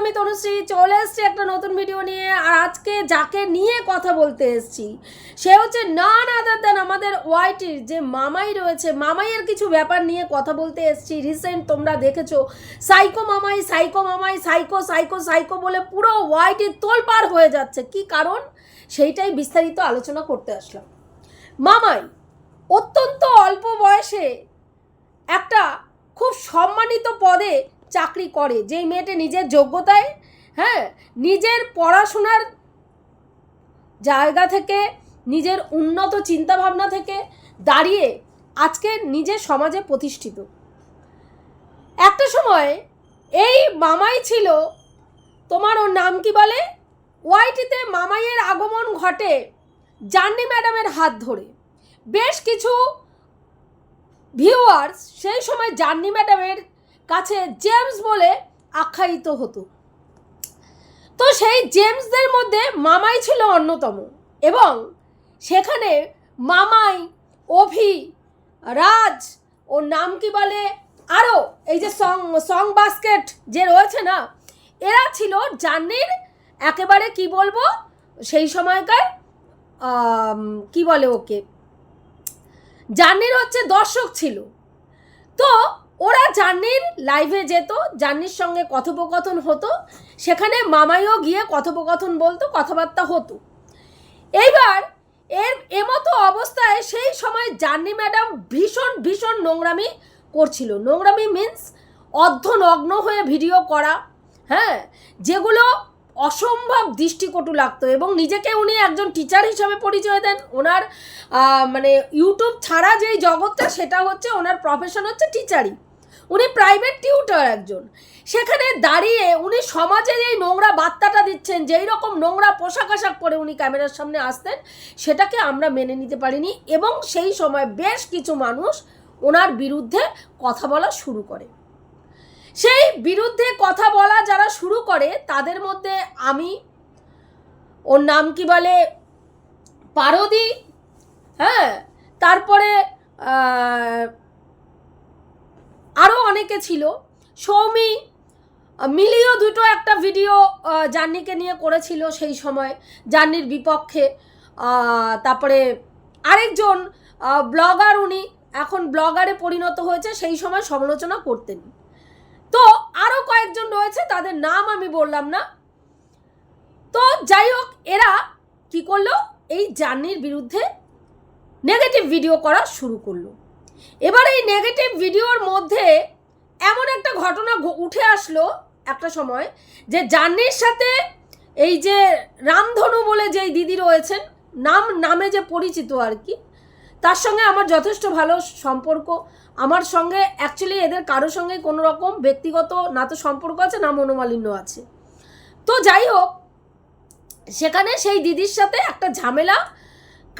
আমি তনুশ্রী চলে এসেছি একটা নতুন ভিডিও নিয়ে। আর আজকে যাকে নিয়ে কথা বলতে এসেছি, সে হচ্ছে নান আদার দেন আমাদের ওয়াইটির যে মামাই রয়েছে। মামাইয়ের কিছু ব্যাপার নিয়ে কথা বলতে এসেছি। রিসেন্ট তোমরা দেখেছ সাইকো মামাই সাইকো মামাই সাইকো সাইকো সাইকো বলে পুরো ওয়াইটি তোলপাড় হয়ে যাচ্ছে। কি কারণ? সেইটাই বিস্তারিত আলোচনা করতে আসলাম। মামাই, অত্যন্ত অল্প বয়সে একটা খুব সম্মানিত পদে চাকরি করে। যেই মেয়েটি নিজের যোগ্যতায় হ্যাঁ নিজের পড়াশোনার জায়গা থেকে, নিজের উন্নত চিন্তাভাবনা থেকে দাঁড়িয়ে আজকে নিজের সমাজে প্রতিষ্ঠিত। একটা সময় এই মামাই ছিল, তোমার ওর নাম কি বলে? ওয়াইটিতে মামাইয়ের আগমন ঘটে জান্নি ম্যাডামের হাত ধরে। বেশ কিছু ভিউয়ার্স সেই সময় জান্নি ম্যাডামের কাছে জেমস বলে আখ্যায়িত হতো। তো সেই জেমসদের মধ্যে মামাই ছিল অন্যতম এবং সেখানে মামাই, অভি, রাজ ওর নাম কি বলে আরও এই যে সং সং বাস্কেট যে রয়েছে না, এরা ছিল জান্নির একেবারে কি বলব সেই সময়কার কি বলে ওকে? জার্নির হচ্ছে দর্শক ছিল। তো ওরা জার্নির লাইভে যেত, জার্নির সঙ্গে কথোপকথন হতো, সেখানে মামাইও গিয়ে কথোপকথন বলতো, কথাবার্তা হতো। এইবার এর, এমতো অবস্থায় সেই সময় জার্নি ম্যাডাম ভীষণ ভীষণ নোংরামি করছিল। নোংরামি মিন্স অর্ধনগ্ন হয়ে ভিডিও করা হ্যাঁ যেগুলো অসম্ভব দৃষ্টিকটু লাগতো এবং নিজেকে উনি একজন টিচার হিসাবে পরিচয় দেন। ওনার মানে ইউটিউব ছাড়া যেই জগৎটা, সেটা হচ্ছে ওনার প্রফেশন হচ্ছে টিচারই উনি প্রাইভেট টিউটার একজন। সেখানে দাঁড়িয়ে উনি সমাজের এই নোংরা বার্তাটা দিচ্ছেন, যেই রকম নোংরা পোশাক আশাক পরে উনি ক্যামেরার সামনে আসতেন, সেটাকে আমরা মেনে নিতে পারিনি এবং সেই সময় বেশ কিছু মানুষ ওনার বিরুদ্ধে কথা বলা শুরু করে। সেই বিরুদ্ধে কথা বলা যারা শুরু করে, তাদের মধ্যে আমি, ওর নাম কি বলে, পারদি হ্যাঁ তারপরে আরও অনেকে ছিল। সৌমি, মিলিও দুটো একটা ভিডিও জার্নিকে নিয়ে করেছিল সেই সময় জার্নির বিপক্ষে। তারপরে আরেকজন ব্লগার উনি এখন ব্লগারে পরিণত হয়েছে, সেই সময় সমালোচনা করতেন। তো আরও কয়েকজন রয়েছে, তাদের নাম আমি বললাম না। তো যাই হোক, এরা কি করল? এই জার্নির বিরুদ্ধে নেগেটিভ ভিডিও করা শুরু করল। এবার এই নেগেটিভ ভিডিওর মধ্যে এমন একটা ঘটনা উঠে আসলো একটা সময় যে জার্নির সাথে এই যে রামধনু বলে যেই দিদি রয়েছেন, নাম, নামে যে পরিচিত আর কি, তার সঙ্গে আমার যথেষ্ট ভালো সম্পর্ক। আমার সঙ্গে অ্যাকচুয়ালি এদের কারোর সঙ্গে কোনো রকম ব্যক্তিগত না তো সম্পর্ক আছে, না মনোমালিন্য আছে। তো যাই হোক, সেখানে সেই দিদির সাথে একটা ঝামেলা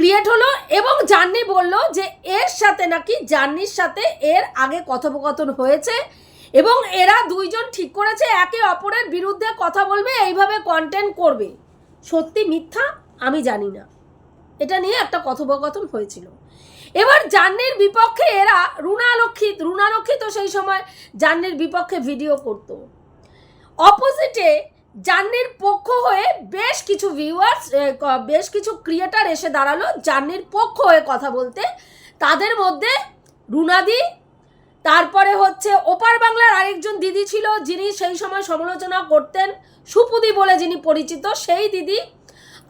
ক্রিয়েট হলো এবং জার্নি বলল যে এর সাথে নাকি জার্নির সাথে এর আগে কথোপকথন হয়েছে এবং এরা দুইজন ঠিক করেছে, একে অপরের বিরুদ্ধে কথা বলবে, এইভাবে কন্টেন্ট করবে। সত্যি মিথ্যা? আমি জানি না। এটা নিয়ে একটা কথোপকথন হয়েছিল। এবার জান্নির বিপক্ষে এরা রুণালক্ষিত রুণালক্ষী তো সেই সময় জান্নির বিপক্ষে ভিডিও করতো। অপোজিটে জান্নির পক্ষ হয়ে বেশ কিছু ভিউয়ার্স বেশ কিছু ক্রিয়েটার এসে দাঁড়াল জান্নির পক্ষ হয়ে কথা বলতে। তাদের মধ্যে রুনাদি, তারপরে হচ্ছে ওপার বাংলার আরেকজন দিদি ছিল যিনি সেই সময় সমালোচনা করতেন, সুপুদি বলে যিনি পরিচিত সেই দিদি।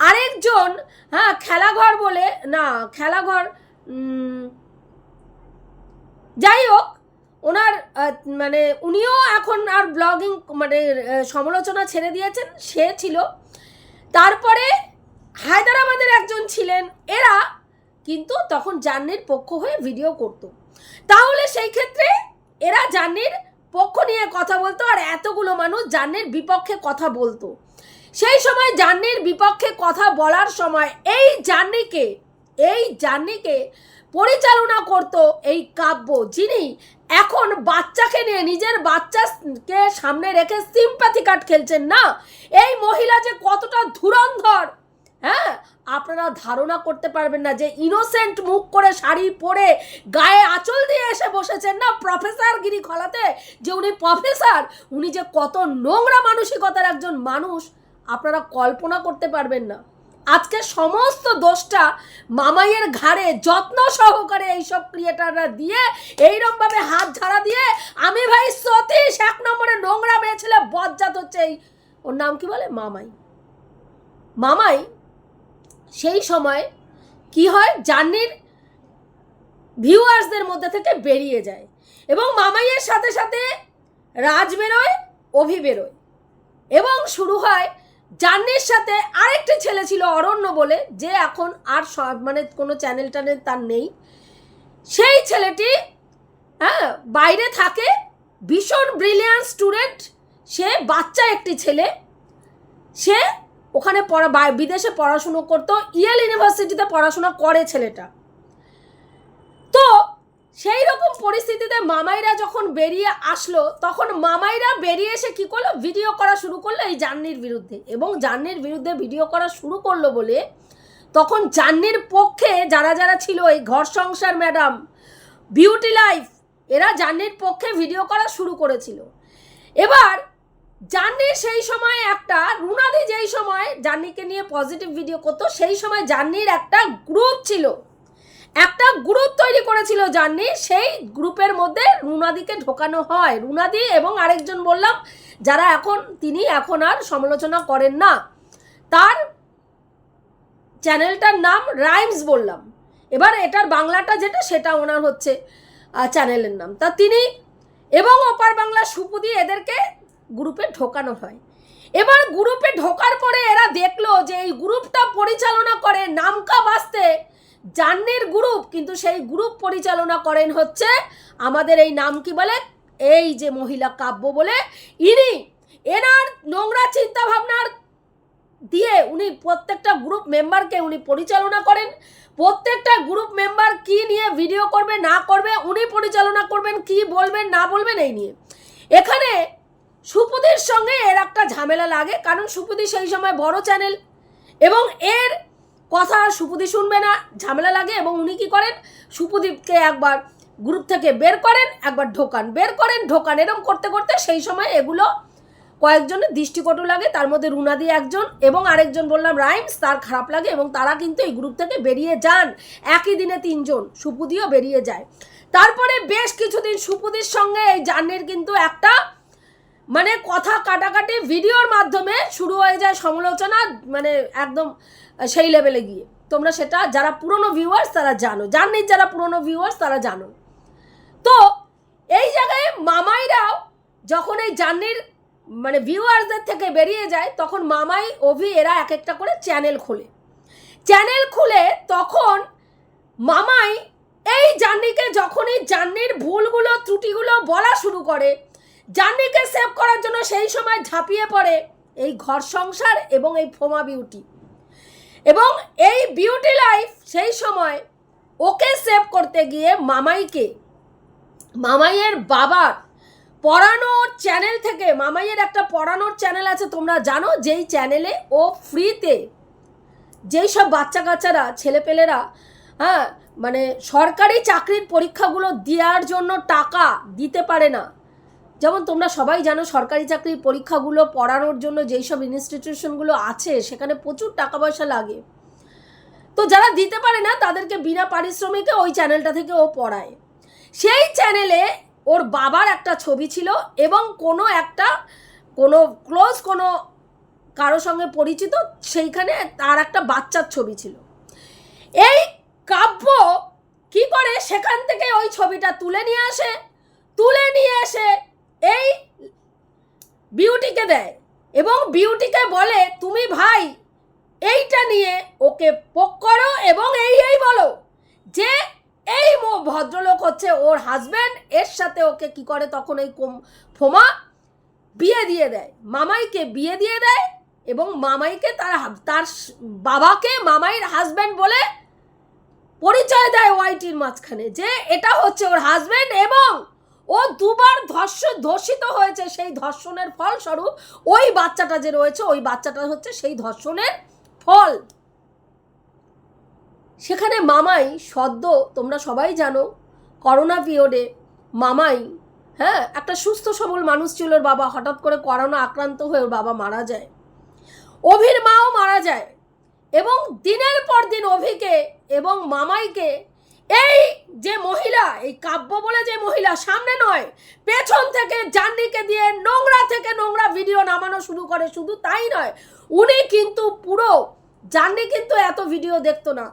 আরেকজন হ্যাঁ খেলাঘর বলে, না, খেলাঘর যাই হোক ওনার মানে উনিও এখন আর ব্লগিং মানে সমালোচনা ছেড়ে দিয়েছেন, সে ছিল। তারপরে হায়দ্রাবাদের একজন ছিলেন, এরা কিন্তু তখন জার্নির পক্ষ হয়ে ভিডিও করত। তাহলে সেই ক্ষেত্রে এরা জার্নির পক্ষ নিয়ে কথা বলতো আর এতগুলো মানুষ জার্নির বিপক্ষে কথা বলতো। সেই সময় জার্নির বিপক্ষে কথা বলার সময় এই জার্নিকে এই জার্নিকে পরিচালনা করত এই কাব্য, যিনি এখন বাচ্চাকে নিয়ে, নিজের বাচ্চাকে সামনে রেখে সিম্প্যাথি কার্ড খেলছেন না? এই মহিলা যে কতটা ধুরন্ধর হ্যাঁ? আপনারা ধারণা করতে পারবেন না যে ইনোসেন্ট মুখ করে শাড়ি পরে গায়ে আঁচল দিয়ে এসে বসেছেন না প্রফেসর গিরি খলাতে যে উনি প্রফেসর উনি যে কত নোংরা মানসিকতার একজন মানুষ, আপনারা কল্পনা করতে পারবেন না। আজকে সমস্ত দোষটা মামাইয়ের ঘাড়ে যত্ন সহকারে এইসব ক্রিয়েটাররা দিয়ে এইরকমভাবে হাত ঝাড়া দিয়ে আমি ভাই সতীশ, এক নম্বরে নোংরা মেয়ে ছেলে বজ্জাত হচ্ছে এই ওর নাম কি বলে? মামাই। মামাই, সেই সময় কি হয়? জার্নির ভিউয়ার্সদের মধ্যে থেকে বেরিয়ে যায় এবং মামাইয়ের সাথে সাথে রাজ বেরোয়, অভি বেরোয় এবং শুরু হয় জার্নির সাথে আরেকটি ছেলে ছিল অরণ্য বলে, যে এখন আর মানে কোনো চ্যানেল ট্যানেল তার নেই। সেই ছেলেটি হ্যাঁ বাইরে থাকে, ভীষণ ব্রিলিয়ান্ট স্টুডেন্ট সে বাচ্চা একটি ছেলে। সে ওখানে পড়া বিদেশে পড়াশুনো করতো ইয়েল ইউনিভার্সিটিতে পড়াশোনা করে ছেলেটা। সেই রকম পরিস্থিতিতে মামাইরা যখন বেরিয়ে আসলো, তখন মামাইরা বেরিয়ে এসে কি করল? ভিডিও করা শুরু করল এই জার্নির বিরুদ্ধে। এবং জার্নির বিরুদ্ধে ভিডিও করা শুরু করল বলে তখন জার্নির পক্ষে যারা যারা ছিল এই ঘর সংসার ম্যাডাম বিউটি লাইফ এরা জার্নির পক্ষে ভিডিও করা শুরু করেছিল। এবার জার্নির সেই সময় একটা, রুনাদি যেই সময় জার্নিকে নিয়ে পজিটিভ ভিডিও করতো, সেই সময় জার্নির একটা গ্রুপ ছিল। একটা গ্রুপ তৈরি করেছিল জার্নি সেই গ্রুপের মধ্যে রুনাদিকে ঢোকানো হয়। রুনাদি এবং আরেকজন বললাম, যারা এখন, তিনি এখন আর সমালোচনা করেন না। তার চ্যানেলটার নাম রাইমস বললাম। এবার এটার বাংলাটা যেটা, সেটা ওনার হচ্ছে চ্যানেলের নাম। তা তিনি এবং ওপার বাংলা সুপুদি এদেরকে গ্রুপে ঢোকানো হয়। এবার গ্রুপে ঢোকার পরে এরা দেখল যে এই গ্রুপটা পরিচালনা করে নামকা বাস্তে জান্নির গ্রুপ কিন্তু সেই গ্রুপ পরিচালনা করেন হচ্ছে আমাদের এই নাম কি বলে? এই যে মহিলা কাব্য বলে ইনি। এনার নোংরা চিন্তা ভাবনার দিয়ে উনি প্রত্যেকটা গ্রুপ মেম্বারকে উনি পরিচালনা করেন। প্রত্যেকটা গ্রুপ মেম্বার কি নিয়ে ভিডিও করবে, না করবে, উনি পরিচালনা করবেন, কি বলবেন, না বলবেন, এই নিয়ে। এখানে সুপুদির সঙ্গে এর একটা ঝামেলা লাগে, কারণ সুপুদি সেই সময় বড় চ্যানেল এবং এর কথা সুপুদি শুনবে না, ঝামেলা লাগে এবং উনি কি করেন? সুপুদীপকে একবার গ্রুপ থেকে বের করেন, একবার ঢোকান, বের করেন, ঢোকান এরকম করতে করতে সেই সময় এগুলো কয়েকজনের দৃষ্টিকটু লাগে, তার মধ্যে রুনাদি একজন এবং আরেকজন বললাম রাইমস, তার খারাপ লাগে এবং তারা কিন্তু এই গ্রুপ থেকে বেরিয়ে যান। একই দিনে তিনজন সুপুদিও বেরিয়ে যায়। তারপরে বেশ কিছুদিন সুপুদির সঙ্গে এই জার্নির কিন্তু একটা মানে কথা কাটাকাটি ভিডিওর মাধ্যমে শুরু হয়ে যায় সমালোচনা মানে একদম সেই লেভেলে গিয়ে। তোমরা সেটা যারা পুরনো ভিউয়ার্স তারা জানো। জার্নির যারা পুরনো ভিউয়ার্স তারা জানো। তো এই জায়গায় মামাইরাও যখন এই জার্নির মানে ভিউয়ার্সদের থেকে বেরিয়ে যায়, তখন মামাই, অভি এরা এক একটা করে চ্যানেল খোলে। চ্যানেল খুলে তখন মামাই এই জার্নিকে যখনই জার্নির ভুলগুলো, ত্রুটিগুলো বলা শুরু করে, জার্নিকে সেভ করার জন্য সেই সময় ঝাঁপিয়ে পড়ে এই ঘর সংসার এবং এই ফোমা বিউটি এবং এই বিউটি লাইফ সেই সময় ওকে সেভ করতে গিয়ে মামাইকে, মামাইয়ের বাবার পড়ানোর চ্যানেল থেকে, মামাইয়ের একটা পড়ানোর চ্যানেল আছে তোমরা জানো, যেই চ্যানেলে ও ফ্রিতে যেই সব বাচ্চা কাচ্চারা ছেলেপেলেরা হ্যাঁ মানে সরকারি চাকরির পরীক্ষাগুলো দেওয়ার জন্য টাকা দিতে পারে না যেমন তোমরা সবাই জানো সরকারি চাকরির পরীক্ষাগুলো পড়ানোর জন্য যেই সব ইনস্টিটিউশনগুলো আছে, সেখানে প্রচুর টাকা পয়সা লাগে। তো যারা দিতে পারে না, তাদেরকে বিনা পারিশ্রমিকে ওই চ্যানেলটা থেকে ও পড়ায়। সেই চ্যানেলে ওর বাবার একটা ছবি ছিল এবং কোনো একটা, কোনো ক্লোজ কোনো কারও সঙ্গে পরিচিত, সেইখানে তার একটা বাচ্চার ছবি ছিল। এই কাব্য কি করে সেখান থেকে ওই ছবিটা তুলে নিয়ে আসে? তুলে নিয়ে এসে এই বিউটিকে দেয় এবং বিউটিকে বলে, তুমি ভাই, এইটা নিয়ে ওকে পোক করো এবং এই এই বলো যে এই ভদ্রলোক হচ্ছে ওর হাজব্যান্ড এর সাথে ওকে কি করে তখন এই ফোমা বিয়ে দিয়ে দেয়। মামাইকে বিয়ে দিয়ে দেয় এবং মামাইকে তার তার বাবাকে মামাইয়ের হাজব্যান্ড বলে পরিচয় দেয় ওয়াইটির মাঝখানে যে এটা হচ্ছে ওর হাজব্যান্ড এবং ও দুবার ধর্ষ ধর্ষিত হয়েছে সেই ধর্ষণের ফলস্বরূপ ওই বাচ্চাটা যে রয়েছে, ওই বাচ্চাটা হচ্ছে সেই ধর্ষণের ফল। সেখানে মামাই সদ্য, তোমরা সবাই জানো, করোনা পিরিয়ডে মামাই হ্যাঁ একটা সুস্থ সবল মানুষ ছিল ওর বাবা, হঠাৎ করে করোনা আক্রান্ত হয়ে ওর বাবা মারা যায়। অভির মাও মারা যায় এবং দিনের পর দিন অভিকে এবং মামাইকে এই যে মহিলা, এই কাব্য বলে যে মহিলা, সামনে নয়। পেছন থেকে জান্নিকে দিয়ে নোংরা থেকে নোংরা ভিডিও নামানো শুরু করে, শুধু তাই নয়, উনি কিন্তু পুরো জান্নি কিন্তু এত ভিডিও দেখতো না।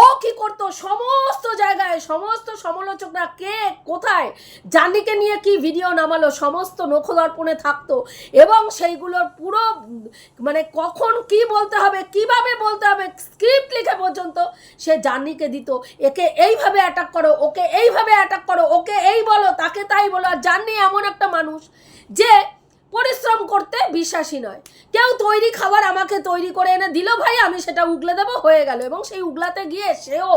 ও কি করতো? সমস্ত জায়গায়, সমস্ত সমালোচকরা কে, কোথায়? জান্নিকে নিয়ে কি ভিডিও নামালো? সমস্ত নখদর্পণে থাকতো। এবং সেইগুলোর পুরো মানে কখন কি বলতে হবে, কীভাবে বলতে হবে, স্ক্রিপ্ট লিখে পর্যন্ত সে জান্নিকে দিত। একে এইভাবে অ্যাটাক করো, ওকে এইভাবে অ্যাটাক করো, ওকে এই বলো, তাকে তাই বলো। আর জান্নি এমন একটা মানুষ যে পরিশ্রম করতে বিশ্বাসী নয়। কেউ তৈরি খাবার আমাকে তৈরি করে এনে দিল, ভাই, আমি সেটা উগলে দেবো। হয়ে গেল। এবং সেই উগলাতে গিয়ে সেও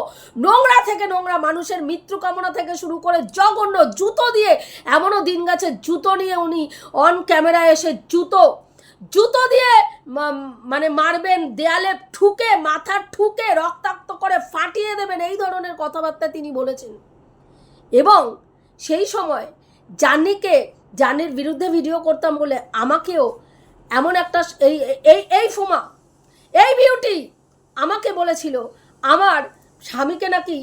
নোংরা থেকে নোংরা মানুষের মৃত্যু কামনা থেকে শুরু করে জঘন্য জুতো দিয়ে এমনও দিন গেছে জুতো নিয়ে উনি অন ক্যামেরায় এসে জুতো জুতো দিয়ে মানে মারবেন, দেয়ালে ঠুকে, মাথা ঠুকে, রক্তাক্ত করে ফাটিয়ে দেবেন, এই ধরনের কথাবার্তা তিনি বলেছেন। এবং সেই সময় জান্নিকে জান্নির বিরুদ্ধে ভিডিও করতাম বলে আমাকেও এমন একটা এই এই এই ফুমা, এই বিউটি আমাকে বলেছিল, আমার স্বামীকে নাকি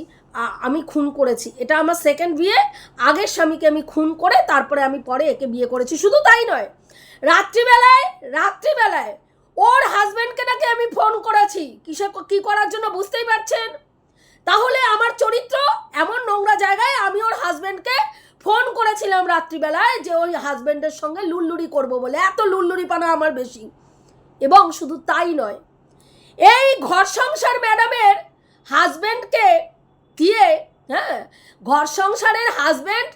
আমি খুন করেছি। এটা আমার সেকেন্ড বিয়ে, আগের স্বামীকে আমি খুন করে তারপরে আমি পরে একে বিয়ে করেছি। শুধু তাই নয়, রাত্রিবেলায় রাত্রিবেলায় ওর হাজব্যান্ডকে নাকি আমি ফোন করেছি। কিসে, কি করার জন্য বুঝতেই পারছেন? তাহলে আমার চরিত্র এমন নোংরা জায়গায় আমি ওর হাজবেন্ডকে ফোন করেছিলাম রাত্রিবেলায় যে ওই হাজব্যান্ডের সঙ্গে লুল্লুরি করব বলে, এত লুল্লুরি পানা আমার বেশি। এবং শুধু তাই নয়, এই ঘর সংসার ম্যাডামের হাজব্যান্ডকে দিয়ে হ্যাঁ ঘর সংসারের হাজব্যান্ড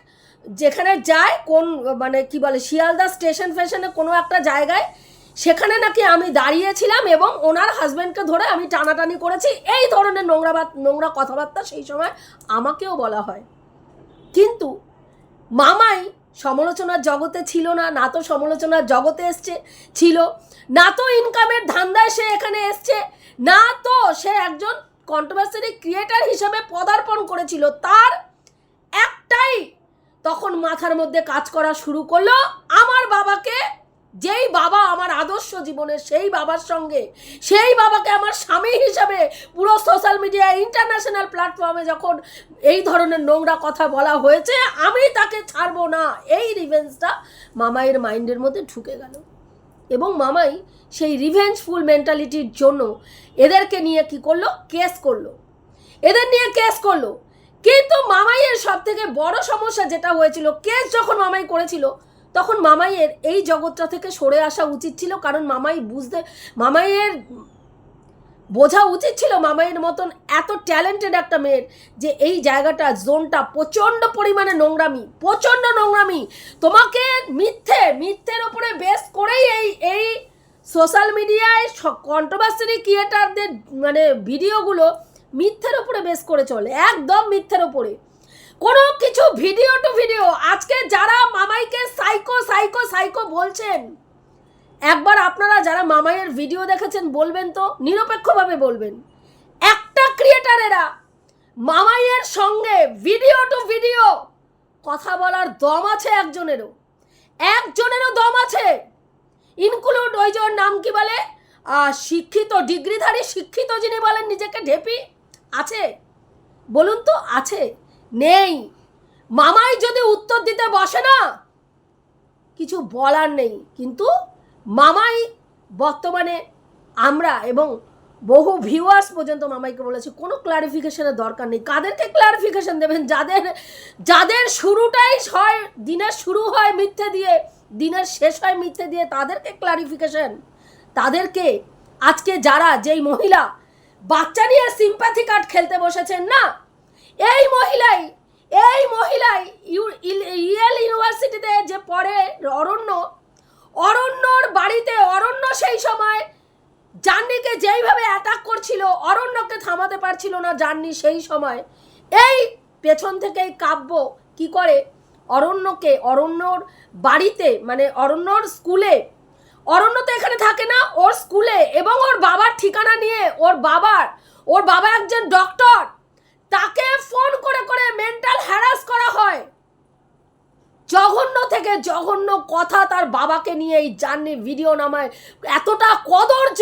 যেখানে যায়, কোন মানে কি বলে, শিয়ালদা স্টেশন ফেশনে কোনো একটা জায়গায়, সেখানে নাকি আমি দাঁড়িয়েছিলাম এবং ওনার হাজব্যান্ডকে ধরে আমি টানাটানি করেছি। এই ধরনের নোংরা নোংরা কথাবার্তা সেই সময় আমাকেও বলা হয়। কিন্তু মামাই সমালোচনার জগতে ছিল না না তো সমালোচনার জগতে এসছে, ছিল। না তো ইনকামের ধান্দায় সে এখানে এসছে। না তো সে একজন কন্ট্রোভার্সারি ক্রিয়েটার হিসেবে পদার্পণ করেছিল। তার একটাই তখন মাথার মধ্যে কাজ করা শুরু করল, আমার বাবাকে যেই বাবা আমার আদর্শ জীবনের সেই বাবার সঙ্গে, সেই বাবাকে আমার স্বামী হিসাবে পুরো সোশ্যাল মিডিয়া ইন্টারন্যাশনাল প্ল্যাটফর্মে যখন এই ধরনের নোংরা কথা বলা হয়েছে, আমি তাকে ছাড়বো না। এই রিভেঞ্জটা মামাইয়ের মাইন্ডের মধ্যে ঢুকে গেল। এবং মামাই সেই রিভেঞ্জফুল মেন্টালিটির জন্য এদেরকে নিয়ে কি করল? কেস করল। এদের নিয়ে কেস করল। কিন্তু মামাইয়ের সব থেকে বড় সমস্যা যেটা হয়েছিল, কেস যখন মামাই করেছিল তখন মামাইয়ের এই জগৎটা থেকে সরে আসা উচিত ছিল, কারণ মামাই বুঝতে, মামাইয়ের বোঝা উচিত ছিল মামাইয়ের মতন এত ট্যালেন্টেড একটা মেয়ের যে এই জায়গাটা, জোনটা প্রচণ্ড পরিমাণে নোংরামি, প্রচণ্ড নোংরামি। তোমাকে মিথ্যে, মিথ্যের ওপরে বেস করেই এই এই সোশ্যাল মিডিয়ায় কন্ট্রোভার্সারি ক্রিয়েটারদের মানে ভিডিওগুলো মিথ্যের ওপরে বেস করে চলে, একদম মিথ্যের ওপরে। কোনো কিছু ভিডিও টু ভিডিও, আজকে যারা মামাইকে সাইকো সাইকো সাইকো বলছেন, একবার আপনারা যারা মামাইয়ের ভিডিও দেখেছেন বলবেন তো, নিরপেক্ষভাবে বলবেন। একটা ক্রিয়েটারেরা মামাইয়ের সঙ্গে ভিডিও টু ভিডিও কথা বলার দম আছে একজনেরও। একজনেরও দম আছে। ইনক্লুড ওই নাম কি বলে? শিক্ষিত, ডিগ্রিধারী শিক্ষিত যিনি বলেন, নিজেকে ঢেপি, আছে। বলুন তো, আছে। নেই। মামাই যদি উত্তর দিতে বসে না, কিছু বলার নেই। কিন্তু মামাই বর্তমানে আমরা এবং বহু ভিউয়ার্স পর্যন্ত মামাইকে বলেছে, কোনো ক্লারিফিকেশনের দরকার নেই। কাদেরকে ক্লারিফিকেশন দেবেন? যাদের যাদের শুরুটাই হয়, দিনের শুরু হয় মিথ্যে দিয়ে, দিনের শেষ হয় মিথ্যে দিয়ে, তাদেরকে ক্লারিফিকেশন তাদেরকে আজকে যারা যেই মহিলা, বাচ্চা নিয়ে সিম্প্যাথি কার্ড খেলতে বসেছেন না এই মহিলাই এই মহিলাই ইয়েল ইউনিভার্সিটিতে যে পড়ে অরণ্য, অরণ্যর বাড়িতে, অরণ্য সেই সময় জান্নিকে যেইভাবে অ্যাটাক করছিল, অরণ্যকে থামাতে পারছিল না জান্নি সেই সময়। এই পেছন থেকে কাব্য কি করে? অরণ্যকে, অরণ্যর বাড়িতে মানে অরণ্যর স্কুলে, অরণ্য তো এখানে থাকে না, ওর স্কুলে, এবং ওর বাবার ঠিকানা নিয়ে, ওর বাবার, ওর বাবা একজন ডক্টর তাকে ফোন করে করে মেন্টাল হ্যারাস করা হয়। জঘন্য থেকে জঘন্য কথা তার বাবাকে নিয়ে এই জার্নির ভিডিও নামায়। এতটা কদর্য,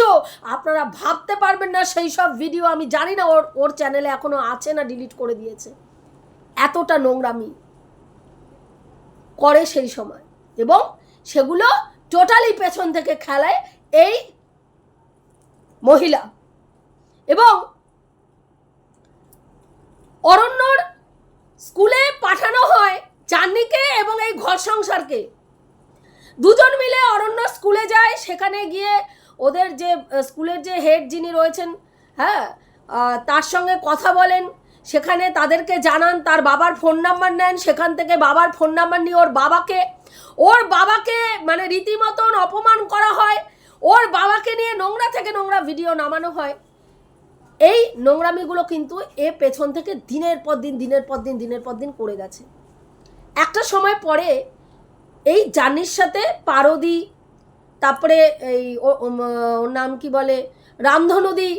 আপনারা ভাবতে পারবেন না সেই সব ভিডিও আমি জানি না ওর ওর চ্যানেলে এখনও আছে না ডিলিট করে দিয়েছে। এতটা নোংরামি করে সেই সময়। এবং সেগুলো টোটালি পেছন থেকে খেলায় এই মহিলা। এবং অরণ্যর স্কুলে পাঠানো হয় চান্নিকে এবং এই ঘর সংসারকে। দুজন মিলে অরণ্য স্কুলে যায়, সেখানে গিয়ে ওদের যে স্কুলের যে হেড যিনি রয়েছেন হ্যাঁ তার সঙ্গে কথা বলেন, সেখানে তাদেরকে জানান, তার বাবার ফোন নাম্বার নেন, সেখান থেকে বাবার ফোন নাম্বার নিয়ে ওর বাবাকে ওর বাবাকে মানে রীতিমতন অপমান করা হয়, ওর বাবাকে নিয়ে নোংরা থেকে নোংরা ভিডিও নামানো হয়। এই নোংরামিগুলো কিন্তু এ পেছন থেকে দিনের পর দিন, দিনের পর দিন, দিনের পর দিন করে গেছে। একটা সময় পরে এই জানির সাথে পারদি, তারপরে এই ওর নাম কি বলে, রামধনুদি,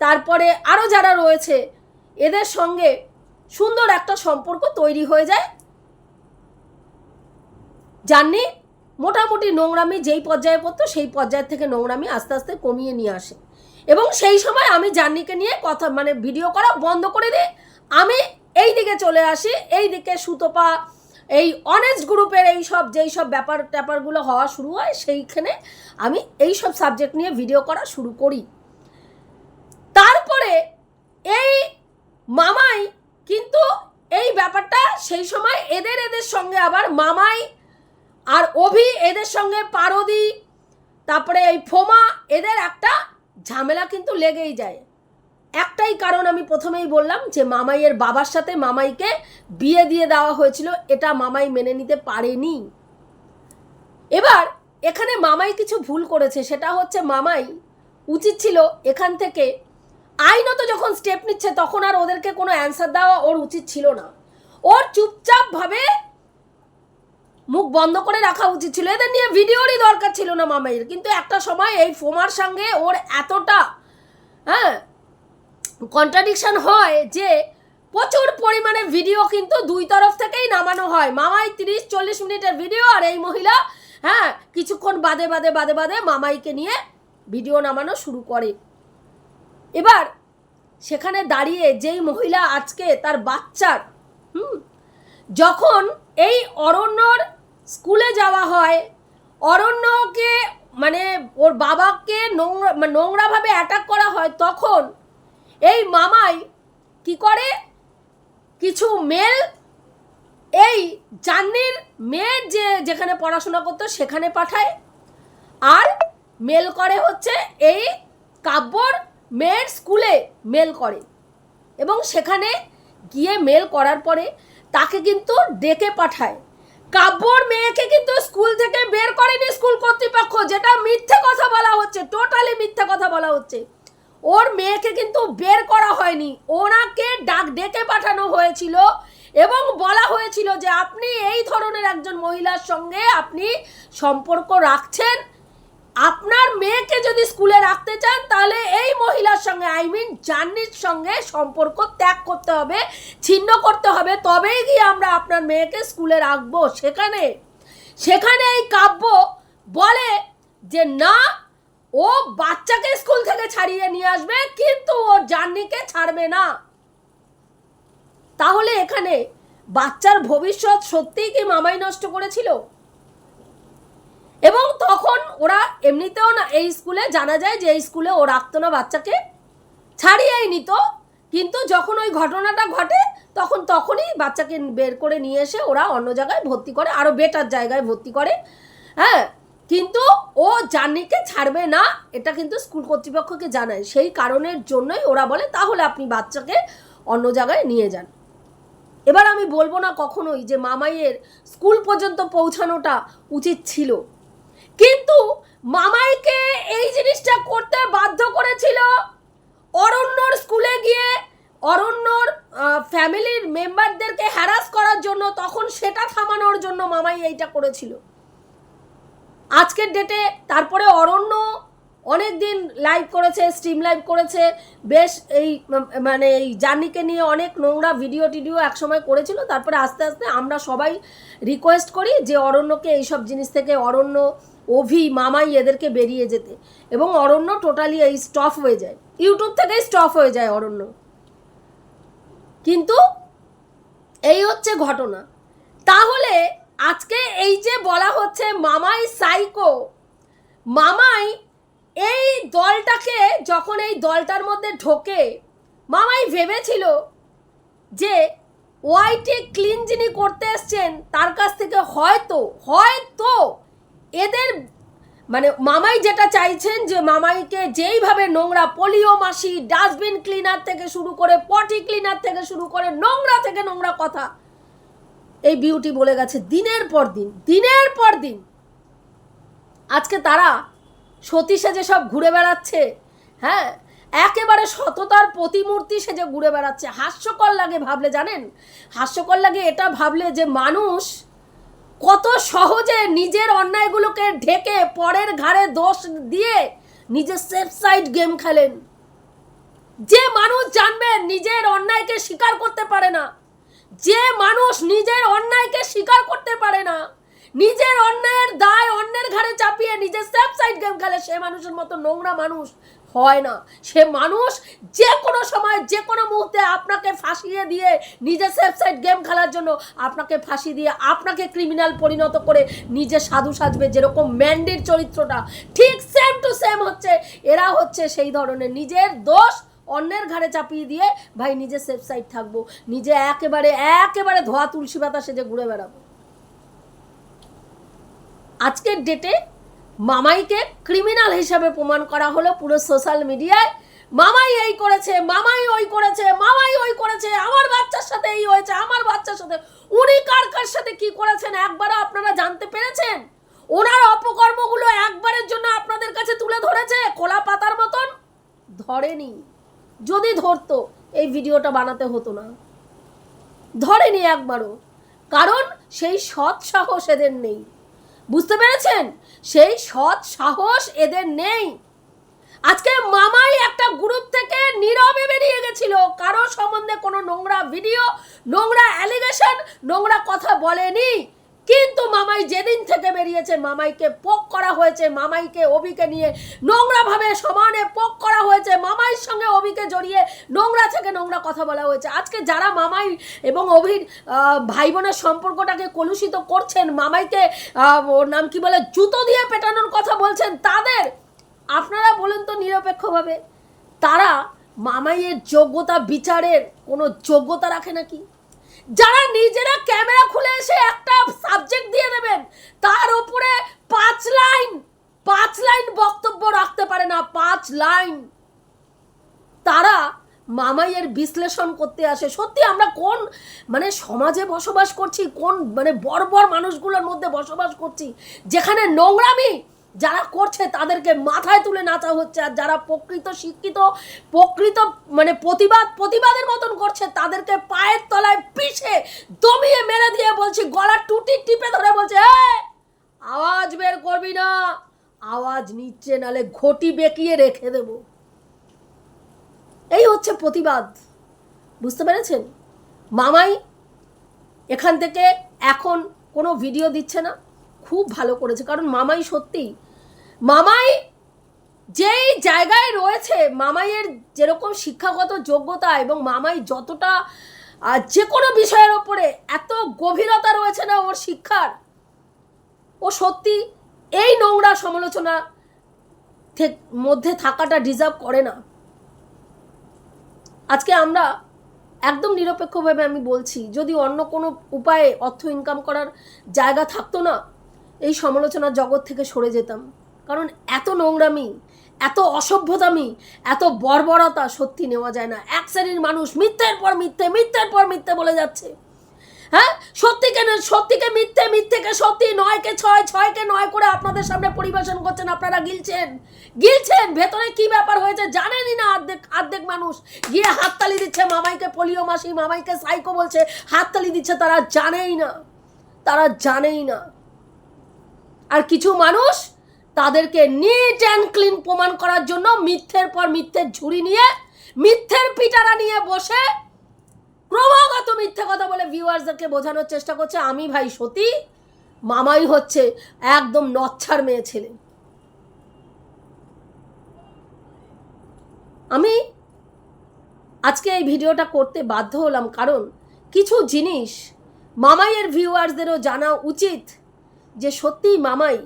তারপরে আরও যারা রয়েছে, এদের সঙ্গে সুন্দর একটা সম্পর্ক তৈরি হয়ে যায়। জাননি মোটামুটি নোংরামি যেই পর্যায়ে পড়তো, সেই পর্যায় থেকে নোংরামি আস্তে আস্তে কমিয়ে নিয়ে আসে। এবং সেই সময় আমি জার্নিকে নিয়ে কথা মানে ভিডিও করা বন্ধ করে দিই আমি এই দিকে চলে আসি এই দিকে সুতোপা, এই অনেস্ট গ্রুপের এই সব, যেই সব ব্যাপার ট্যাপারগুলো হওয়া শুরু হয়, সেইখানে আমি এই সব সাবজেক্ট নিয়ে ভিডিও করা শুরু করি। তারপরে এই মামাই কিন্তু এই ব্যাপারটা সেই সময় এদের এদের সঙ্গে আবার মামাই আর অভি এদের সঙ্গে পারদি, তারপরে এই ফোমা, এদের একটা ঝামেলা কিন্তু লেগেই যায়। একটাই কারণ আমি প্রথমেই বললাম যে মামাইয়ের বাবার সাথে মামাইকে বিয়ে দিয়ে দেওয়া হয়েছিল, এটা মামাই মেনে নিতে পারেনি। এবার এখানে মামাই কিছু ভুল করেছে, সেটা হচ্ছে মামাই উচিত ছিল এখান থেকে, আইনত যখন স্টেপ নিচ্ছে তখন আর ওদেরকে কোনো অ্যান্সার দেওয়া ওর উচিত ছিল না। ওর চুপচাপভাবে মুখ বন্ধ করে রাখা উচিত ছিল। এদের নিয়ে ভিডিওরই দরকার ছিল না মামাইয়ের। কিন্তু একটা সময় এই ফোমার সঙ্গে ওর এতটা হ্যাঁ কন্ট্রাডিকশন হয় যে প্রচুর পরিমাণে ভিডিও কিন্তু দুই তরফ থেকেই নামানো হয়। মামাই তিরিশ, চল্লিশ মিনিটের ভিডিও আর এই মহিলা হ্যাঁ কিছুক্ষণ বাদে বাদে বাদে বাদে মামাইকে নিয়ে ভিডিও নামানো শুরু করে। এবার সেখানে দাঁড়িয়ে যেই মহিলা আজকে তার বাচ্চার, হুম, যখন এই অরণ্যর স্কুলে যাওয়া হয়। অরণ্যকে মানে ওর বাবাকে নোংরা মানে নোংরাভাবে অ্যাটাক করা হয়। তখন এই মামাই কি করে? কিছু মেল এই জান্নির মেয়ের যে, যেখানে পড়াশোনা করতো সেখানে পাঠায়। আর মেল করে হচ্ছে এই কাব্যর মেয়ের স্কুলে মেল করে। এবং সেখানে গিয়ে মেল করার পরে তাকে কিন্তু ডেকে পাঠায়। কাব্যর মেয়েকে কিন্তু স্কুল থেকে বের করেনি স্কুল কর্তৃপক্ষ, যেটা মিথ্যে কথা বলা হচ্ছে টোটালি মিথ্যে কথা বলা হচ্ছে। ওর মেয়েকে কিন্তু বের করা হয়নি, ওনাকে ডাক ডেকে পাঠানো হয়েছিল এবং বলা হয়েছিল যে আপনি এই ধরনের একজন মহিলার সঙ্গে আপনি সম্পর্ক রাখছেন আপনার মেয়েকে যদি স্কুলে রাখতে চান, তাহলে এই মহিলার সঙ্গে আই মিন জার্নির সঙ্গে সম্পর্ক ত্যাগ করতে হবে, ছিন্ন করতে হবে। তবেই গিয়ে আমরা আপনার মেয়েকে স্কুলে রাখব। সেখানে সেখানে এই কাব্য বলে যে, না, ও বাচ্চাকে স্কুল থেকে ছাড়িয়ে নিয়ে আসবে, কিন্তু ও জার্নিকে ছাড়বে না। তাহলে এখানে বাচ্চার ভবিষ্যৎ সত্যিই কি মামাই নষ্ট করেছিল? এবং তখন ওরা এমনিতেও না, এই স্কুলে জানা যায় যে এই স্কুলে ও রাখতো না বাচ্চাকে, ছাড়িয়েই নিত। কিন্তু যখন ওই ঘটনাটা ঘটে, তখন তখনই বাচ্চাকে বের করে নিয়ে এসে ওরা অন্য জায়গায় ভর্তি করে আরও বেটার জায়গায় ভর্তি করে। হ্যাঁ কিন্তু ও জার্নিকে ছাড়বে না, এটা কিন্তু স্কুল কর্তৃপক্ষকে জানায়। সেই কারণের জন্যই ওরা বলে, তাহলে আপনি বাচ্চাকে অন্য জায়গায় নিয়ে যান। এবার আমি বলব না কখনোই যে মামাইয়ের স্কুল পর্যন্ত পৌঁছানোটা উচিত ছিল। কিন্তু মামাইকে এই জিনিসটা করতে বাধ্য করেছিল অরণ্যর স্কুলে গিয়ে অরণ্যর ফ্যামিলির মেম্বারদেরকে হ্যারাস করার জন্য তখন সেটা থামানোর জন্য মামাই এইটা করেছিল। আজকের ডেটে তারপরে অরণ্য অনেক দিন লাইভ করেছে স্ট্রিম লাইভ করেছে। বেশ এই মানে এই জার্নিকে নিয়ে অনেক নোংরা ভিডিও টিডিও একসময় করেছিল। তারপরে আস্তে আস্তে আমরা সবাই রিকোয়েস্ট করি যে অরণ্যকে এইসব জিনিস থেকে, অরণ্য, অভি, মামাই এদেরকে বেরিয়ে যেতে। এবং অরণ্য টোটালি এই স্টপ হয়ে যায়। ইউটিউব থেকেই স্টপ হয়ে যায় অরণ্য। কিন্তু এই হচ্ছে ঘটনা। তাহলে আজকে এই যে বলা হচ্ছে মামাই সাইকো মামাই এই দলটাকে যখন এই দলটার মধ্যে ঢোকে, মামাই ভেবেছিল যে ওয়াইটি ক্লিন যিনি করতে এসছেন, তার কাছ থেকে হয়তো হয়তো এদের মানে মামাই যেটা চাইছেন যে মামাইকে যেইভাবে নোংরা পোলিও মাসি, ডাস্টবিন ক্লিনার থেকে শুরু করে পটি ক্লিনার থেকে শুরু করে নোংরা থেকে নোংরা কথা, এই বিউটি বলে গেছে দিনের পর দিন, দিনের পর দিন। আজকে তারা সতী সেজে সব ঘুরে বেড়াচ্ছে হ্যাঁ? একেবারে সততার প্রতিমূর্তি সেজে ঘুরে বেড়াচ্ছে, হাস্যকর লাগে ভাবলে, জানেন? হাস্যকর লাগে এটা ভাবলে যে মানুষ কত সহজে নিজের অন্যায়গুলোকে ঢেকে পরের ঘাড়ে দোষ দিয়ে নিজের সেফ সাইড গেম খেলেন। যে মানুষ জানবেন নিজের অন্যায়কে স্বীকার করতে পারে না, যে মানুষ নিজের অন্যায়কে স্বীকার করতে পারে না নিজের অন্যের দায় অন্যের ঘাড়ে চাপিয়ে নিজের সেফ সাইড গেম খেলে সে মানুষের মতো নোংরা মানুষ হয় না। সে মানুষ যে কোনো সময় যে কোনো মুহূর্তে আপনাকে ফাঁসিয়ে দিয়ে নিজের সেফ সাইড গেম খেলার জন্য আপনাকে ফাঁসি দিয়ে আপনাকে ক্রিমিনাল পরিণত করে নিজে সাধু সাজবে যেরকম ম্যান্ডির চরিত্রটা। ঠিক সেম টু সেম হচ্ছে, এরা হচ্ছে সেই ধরনের। নিজের দোষ অন্যের ঘাড়ে চাপিয়ে দিয়ে ভাই নিজে সেফ সাইড থাকব। নিজে একেবারে একেবারে ধোয়া তুলসী পাতা সেজে ঘুরে বেড়াবো। আজকের ডেটে মামাইকে ক্রিমিনাল হিসাবে প্রমাণ করা হলো পুরো সোশ্যাল মিডিয়ায় মামাই এই করেছে, মামাই ওই করেছে, মামাই ওই করেছে, আমার বাচ্চার সাথে এই হয়েছে, আমার বাচ্চার সাথে। উনি কার কার সাথে কি করেছেন একবারও আপনারা জানতে পেরেছেন? ওনার অপকর্মগুলো একবারের জন্য আপনাদের কাছে তুলে ধরেছে? খোলা পাতার মতন? ধরেনি। যদি ধরতো, এই ভিডিওটা বানাতে হতো না। ধরেনি একবারও। কারণ সেই সৎ সাহস এদের নেই। বুঝতে পেরেছেন? সেই সৎ সাহস এদের নেই। আজকে মামাই একটা গ্রুপ থেকে নীরবে বেরিয়ে গেছিল। কারও সম্বন্ধে কোনো নোংরা ভিডিও নোংরা অ্যালিগেশন নোংরা কথা বলেনি। কিন্তু মামাই যেদিন থেকে বেরিয়েছে, মামাইকে পোক করা হয়েছে, মামাইকে অবিকে নিয়ে নোংরাভাবে সমানে পোক করা হয়েছে, মামাইয়ের সঙ্গে অবিকে জড়িয়ে নোংরা থেকে নোংরা কথা বলা হয়েছে। আজকে যারা মামাই এবং অভির ভাই বোনের সম্পর্কটাকে কলুষিত করছেন, মামাইকে ওর নাম কি বলে, জুতো দিয়ে পেটানোর কথা বলছেন, তাদের আপনারা বলুন তো নিরপেক্ষভাবে, তারা মামাইয়ের যোগ্যতা বিচারের কোনো যোগ্যতা রাখে নাকি? যারা নিজেরা ক্যামেরা খুলে এসে একটা সাবজেক্ট দিয়ে দেবেন তার উপরে পাঁচ লাইন পাঁচ লাইন বক্তব্য রাখতে পারে না, পাঁচ লাইন। তারা মামাইয়ের বিশ্লেষণ করতে আসে। সত্যি আমরা কোন মানে সমাজে বসবাস করছি, কোন মানে বর্বর মানুষগুলোর মধ্যে বসবাস করছি, যেখানে নোংরামি যারা করছে তাদেরকে মাথায় তুলে নাচা হচ্ছে আর যারা প্রকৃত শিক্ষিত প্রকৃত মানে প্রতিবাদ প্রতিবাদের মতন করছে তাদেরকে পায়ের তলায় পিষে দমিয়ে মেরে দিয়ে বলছি গলার টুটি টিপে ধরে বলছে "এই, আওয়াজ বের করবি না আওয়াজ নিচ্ছে নালে ঘটি বেঁকিয়ে রেখে দেবো। এই হচ্ছে প্রতিবাদ। বুঝতে পেরেছেন? মামাই এখান থেকে এখন কোনো ভিডিও দিচ্ছে না। খুব ভালো করেছে। কারণ মামাই সত্যি মামাই যেই জায়গায় রয়েছে, মামাইয়ের যেরকম শিক্ষাগত যোগ্যতা এবং মামাই যতটা যে কোনো বিষয়ের ওপরে এত গভীরতা রয়েছে না ওর শিক্ষার, ও সত্যি এই নোংরা সমালোচনা মধ্যে থাকাটা ডিজার্ভ করে না। আজকে আমরা একদম নিরপেক্ষভাবে আমি বলছি, যদি অন্য কোনো উপায়ে অর্থ ইনকাম করার জায়গা থাকতো না এই সমালোচনার জগৎ থেকে সরে যেতাম। কারণ এত নোংরামি, এত অসভ্যতামি, এত বর্বরতা সত্যি নেওয়া যায় না। এক শ্রেণির মানুষ মিথ্যের পর মিথ্যে, মিথ্যের পর মিথ্যে বলে যাচ্ছে। হ্যাঁ? সত্যিকে সত্যিকে মিথ্যে, মিথ্যেকে সত্যি, নয়কে ছয়, ছয়কে নয় করে আপনাদের সামনে পরিবেশন করছেন আপনারা গিলছেন। গিলছেন? ভেতরে কি ব্যাপার হয়েছে জানেনই না অর্ধেক অর্ধেক মানুষ। গিয়ে হাততালি দিচ্ছে মামাইকে পোলিও মাসি, মামাইকে সাইকো বলছে। হাততালি দিচ্ছে তারা জানেই না। তারা জানেই না। আর কিছু মানুষ তাদেরকে নিট অ্যান্ড ক্লিন প্রমাণ করার জন্য মিথ্যের পর মিথ্যের ঝুড়ি নিয়ে, মিথ্যের পিটারা নিয়ে বসে ক্রমাগত মিথ্যে কথা বলে ভিউয়ার্সদেরকে বোঝানোর চেষ্টা করছে। আমি ভাই সতী, মামাই হচ্ছে একদম নচ্ছার মেয়ে ছেলে। আমি আজকে এই ভিডিওটা করতে বাধ্য হলাম কারণ কিছু জিনিস মামাইয়ের ভিউয়ার্সদেরও জানা উচিত। যে সত্যিই মামাই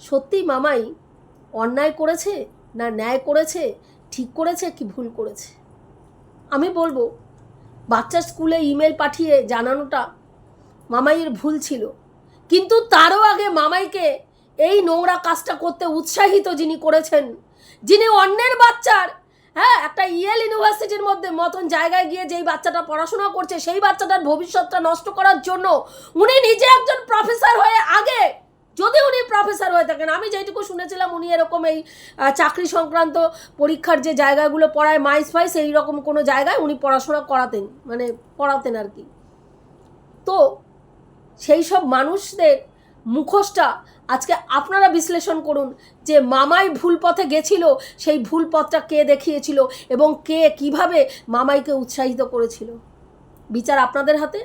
সত্যিই মামাই অন্যায় করেছে না ন্যায় করেছে, ঠিক করেছে কি ভুল করেছে? আমি বলব, বাচ্চার স্কুলে ইমেল পাঠিয়ে জানানোটা মামাইয়ের ভুল ছিল। কিন্তু তারও আগে মামাইকে এই নোংরা কাজটা করতে উৎসাহিত যিনি করেছেন, যিনি অন্যের বাচ্চার হ্যাঁ একটা ইয়েল ইউনিভার্সিটির মধ্যে মতন জায়গায় গিয়ে যেই বাচ্চাটা পড়াশোনা করছে, সেই বাচ্চাটার ভবিষ্যৎটা নষ্ট করার জন্য উনি নিজে একজন প্রফেসর হয়ে আগে, যদি উনি প্রফেসর হয়ে থাকেন, আমি যেটুকু শুনেছিলাম উনি এরকম এই চাকরি সংক্রান্ত পরীক্ষার যে জায়গাগুলো পড়ায় মাইস ফাইস এই রকম কোনো জায়গায় উনি পড়াশোনা করাতেন মানে পড়াতেন আর কি। তো সেই সব মানুষদের মুখোশটা আজকে আপনারা বিশ্লেষণ করুন যে মামাই ভুল পথে গেছিল, সেই ভুল পথটা কে দেখিয়েছিল এবং কে কীভাবে মামাইকে উৎসাহিত করেছিল। বিচার আপনাদের হাতে।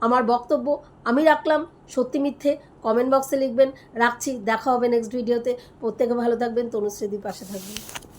আমার বক্তব্য আমি রাখলাম। সত্যি মিথ্যে কমেন্ট বক্সে লিখবেন। রাখছি। দেখা হবে নেক্সট ভিডিওতে প্রত্যেকে ভালো থাকবেন। তনুশ্রীদির পাশে থাকবেন।